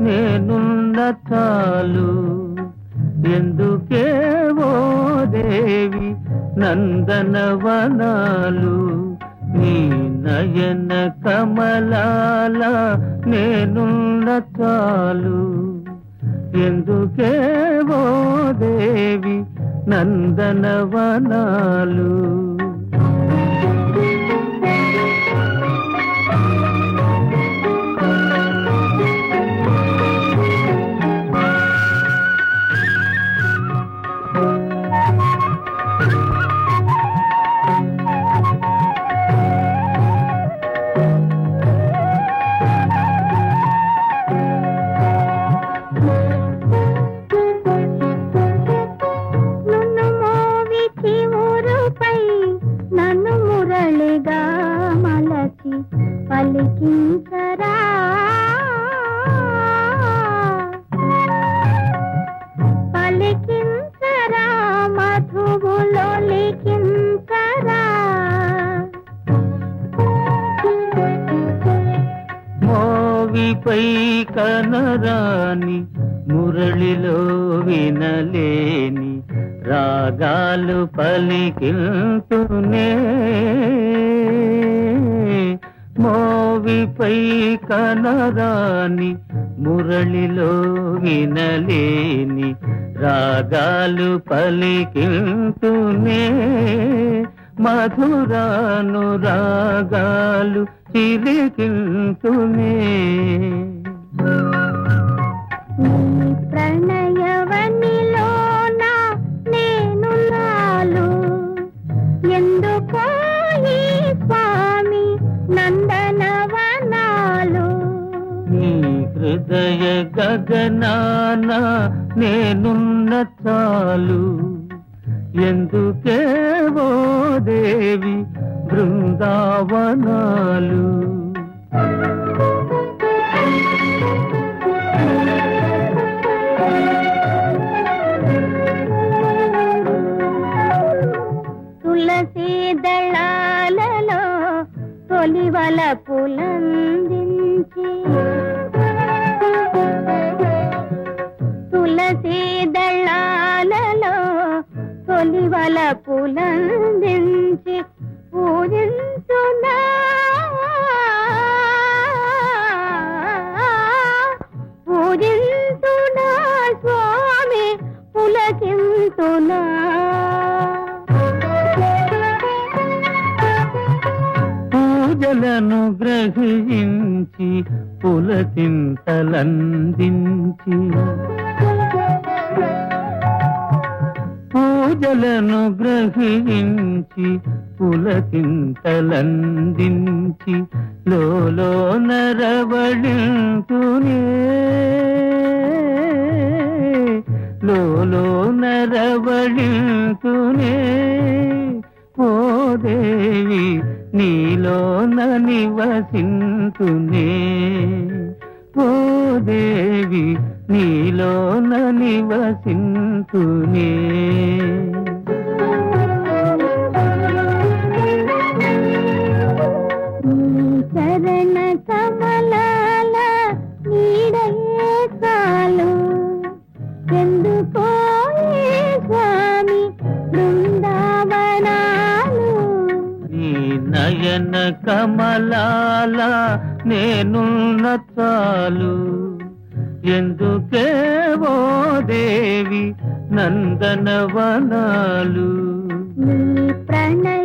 నేనున్న చాలు ఎందుకేవో దేవి నందనవనాలు? నీ నయన కమలాల నేనున్న చాలు ఎందుకేవో దేవి నందనవనాలు? మురళిగా మలచి పలికించరా. పలికించరా మధువులో లిఖించరా. మోవిపై కనరాని మురళిలో వినలేని రాగాలు పలికిల్తునే పై కనరాని మురళిలో వినలేని రాగాలు పలికిల్తునే మధురాను రాగాలు చిలికిల్తునే నీ నేను నాలు. ఎందుకో స్వామి నంద హృదయ గగనాన నేనున్న చాలు. ఎందుకేవో దేవి బృందావనాలు? తులసి దళాలలో తొలివల పులందించి తులసి దళాలలో తొలివల పులందించి పూజించునా. పూజించునా స్వామి పులకింతునా పూజలను గ్రహించి పులకింతలందించి. పూజలను గ్రహించి పులకింతలందించి లోలో నరవళింతునే లోలో నరవళింతునే ఓ దేవి నీలోన నివసింతునే ఓ దేవి నీలోన నివసింతునే. చరణ కమలాల నీడయే చాలు. ఎందుకో స్వామి బృందావనాలు? నీ నయన కమలాల నేనున్న చాలు. ఎందుకేవో దేవి నందనవనాలు? నీ ప్రణయ